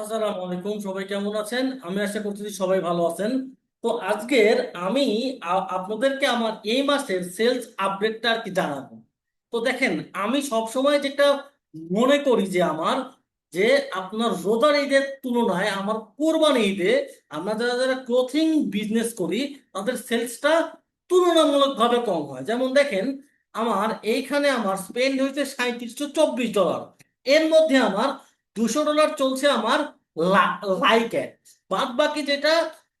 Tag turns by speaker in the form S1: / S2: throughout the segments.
S1: আসসালামু আলাইকুম সবাই কেমন আছেন? আমি আশা করতেছি সবাই ভালো আছেন। তো আজকের আমি আপনাদেরকে আমার এই মাসের সেলস আপডেটটা আর কি জানাব। তো দেখেন, আমি সব সময় যেটা মনে করি যে আমার, যে আপনার রোজার ঈদের তুলনায় আমার কোরবানি ঈদে আমরা যারা যারা ক্লোথিং বিজনেস করি, তাদের সেলসটা তুলনামূলকভাবে কম হয়। যেমন দেখেন, আমার এইখানে আমার স্পেন্ড হয়েছে সাঁত্রিশশো চব্বিশ ডলার এর মধ্যে আমার দুশো ডলার চলছে আমার লাইক বাদ বাকি যেটা,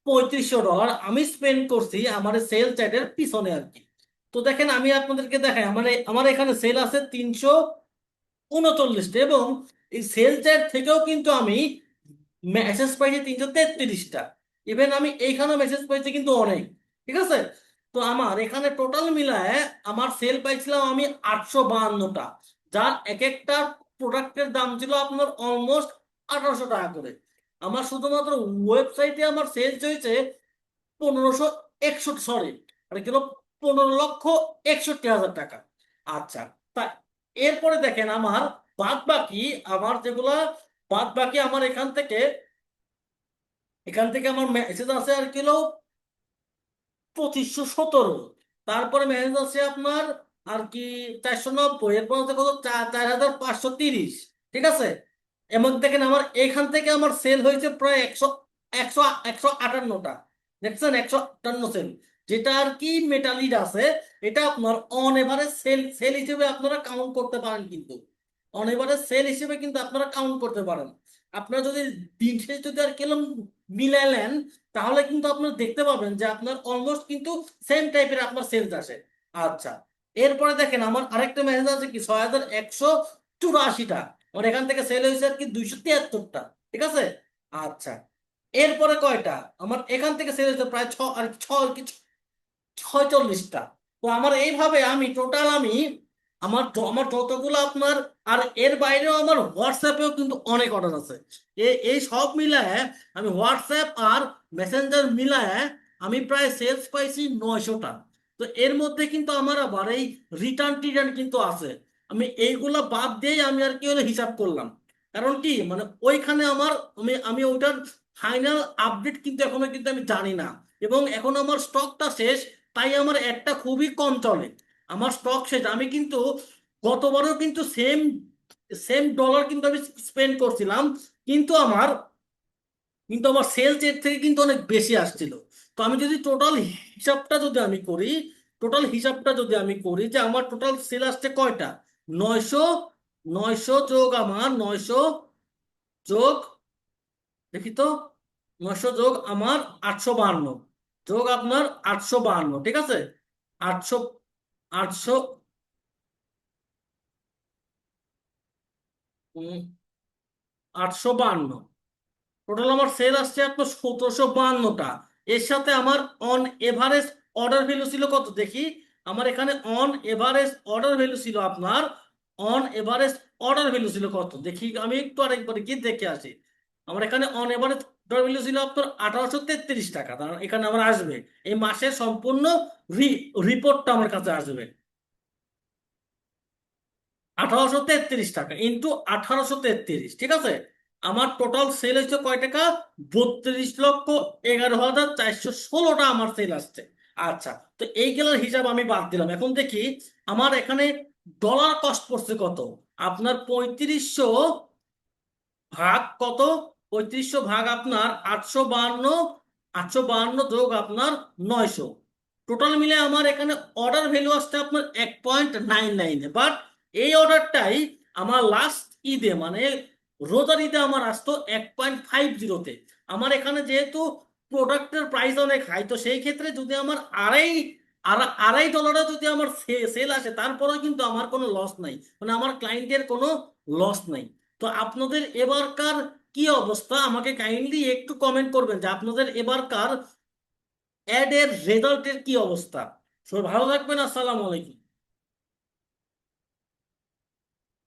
S1: পঁয়ত্রিশশো ডলার। আমি স্পেন্ড করছি আমার সেল চ্যাটের পিছনে আর কি। তো দেখেন, আমি আপনাদেরকে দেখাই, আমার আমার এখানে সেল আছে তিনশো উনচল্লিশটা এবং এই সেল চ্যাট থেকেও কিন্তু আমি মেসেজ পাইছি তিনশো তেত্রিশটা ইভেন আমি এইখানেও মেসেজ পাইছি কিন্তু অনেক। ঠিক আছে? তো আমার এখানে টোটাল মিলায় আমার সেল পাইছিলাম আমি আটশো বাহান্নটা যার এক একটা প্রোডাক্টের দাম ছিল আপনার অলমোস্ট আঠারোশো টাকা করে। আমার শুধুমাত্র ওয়েবসাইটে আমার সেলস হয়েছে পনেরোশো একষট্টি সরি মানে কিলো পনেরো লক্ষ একষট্টি হাজার টাকা। আচ্ছা তা এরপরে দেখেন আমার বাদ বাকি আমার যেগুলা বাদ বাকি আমার এখান থেকে এখান থেকে আমার মেসেজ আছে আর কিলো পঁচিশশো সতেরো। তারপরে মেসেজ আছে আপনার আর কি চারশো নব্বই, এরপর হচ্ছে কত? চার হাজার পাঁচশো তিরিশ, ঠিক আছে? এবং দেখেন আমার এখান থেকে আমার সেল হয়েছে প্রায় একশো একশো একশো আটান্নটা। দেখছেন? একশো আটান্ন সেল যেটা আর কি মেটালিড আছে, এটা আপনার অন এভারেজ সেল সেল হিসেবে আপনারা কাউন্ট করতে পারেন কিন্তু। অন এভারেজ সেল হিসেবে কিন্তু আপনারা কাউন্ট করতে পারেন। আপনারা যদি দিন শেষে যদি আর কেলম মিলালেন তাহলে কিন্তু আপনারা দেখতে পাবেন যে আপনার অলমোস্ট কিন্তু সেম টাইপের আপনার সেলস আসে। আচ্ছা এরপরে দেখেন আমার আরেকটা মেসেজ আছে কি? ছয় হাজার একশো চুরাশিটা। আমার এখান থেকে সেল হয়েছে আর কি দুইশো তিয়াত্তরটা। ঠিক আছে? আচ্ছা। এরপরে কয়টা? আমার এখান থেকে সেল হয়েছে প্রায় ছ আর ছ কি ছয়চল্লিশটা। তো আমার এইভাবে আমি টোটাল আমি আমার আমার যতগুলো আপনার আর এর বাইরেও আমার হোয়াটসঅ্যাপেও কিন্তু অনেক অর্ডার আছে। এই সব মিলায় আমি হোয়াটসঅ্যাপ আর মেসেঞ্জার মিলায় আমি প্রায় সেলস পাইছি নয়শোটা। তো এর মধ্যে কিন্তু আমার আবার এই রিটার্ন টিটার্ন কিন্তু আছে। আমি এইগুলা বাদ দিয়েই আমি আর কি হলো হিসাব করলাম। কারণ কি? মানে ওইখানে আমার আমি আমি ওইটার ফাইনাল আপডেট কিন্তু এখনও কিন্তু আমি জানি না। এবং এখন আমার স্টকটা শেষ, তাই আমার একটা খুবই কম চলে। আমার স্টক শেষ। আমি কিন্তু গতবারও কিন্তু সেম সেম ডলার কিন্তু আমি স্পেন্ড করছিলাম। কিন্তু আমার কিন্তু আমার সেলস এর থেকে কিন্তু অনেক বেশি আসছিল। তো আমি যদি টোটাল হিসাবটা যদি আমি করি টোটাল হিসাবটা যদি আমি করি যে আমার টোটাল সেল আসছে কয়টা? নয়শো নয়শো যোগ আমার, নয়শো যোগ, দেখি তো, নয়শো যোগ আমার আটশো বাহান্ন যোগ আপনার আটশো বাহান্ন ঠিক আছে? আটশো আটশো আটশো বাহান্ন টোটাল আমার সেল আসছে আপনার সতেরোশো বাহান্নটা। এর সাথে আমার অন এভারেজ অর্ডার ভ্যালু ছিল কত? দেখি, আমার এখানে অন এভারেজ অর্ডার ভ্যালু ছিল আপনার অন এভারেজ অর্ডার ভ্যালু ছিল কত? দেখি, আমি একটু আরেকবার গিয়ে দেখে আসি। আমার এখানে অন এভারেজ অর্ডার ভ্যালু ছিল আপনার আঠারোশো তেত্রিশ টাকা। তার মানে এখানে আমার আসবে। এই মাসের সম্পূর্ণ রিপোর্টটা আমার কাছে আসবে। আঠারোশো তেত্রিশ টাকা ইন্টু আঠারোশো তেত্রিশ, ঠিক আছে? আমার টোটাল সেল হচ্ছে কয় টাকা? বত্রিশ লক্ষ এগারো হাজার চারশো ষোলোটা আমার সেল আসছে। আচ্ছা তো এইগুলোর হিসাব আমি বাদ দিলাম। এখন দেখি, আমার এখানে ডলার কস্ট পড়ছে কত? আপনার পঁয়ত্রিশশো ভাগ কত? পঁয়ত্রিশশো ভাগ আপনার আটশো বাহান্ন আটশো বাহান্ন যোগ আপনার নয়শো। টোটাল মিলে আমার এখানে অর্ডার ভ্যালু আসছে আপনার এক পয়েন্ট নাইন নাইনে বাট এই অর্ডারটাই আমার লাস্ট ঈদে মানে রোজার ঈদে আমার আসতো এক পয়েন্ট ফাইভ জিরোতে আমার এখানে যেহেতু প্রোডাক্টের প্রাইস অনেক হাই তো সেই ক্ষেত্রে যদি আমার আড়াই আড়া- আড়াই ডলারে যদি আমার সেল আসে, তারপরেও কিন্তু আমার কোনো লস নাই। মানে আমার ক্লায়েন্টের কোনো লস নাই। তো আপনাদের এবারকার কি অবস্থা? আমাকে কাইন্ডলি একটু কমেন্ট করবেন যে আপনাদের এবারকার অ্যাড এর রেজাল্টের কি অবস্থা? সবাই ভালো থাকবেন, আসসালামু আলাইকুম।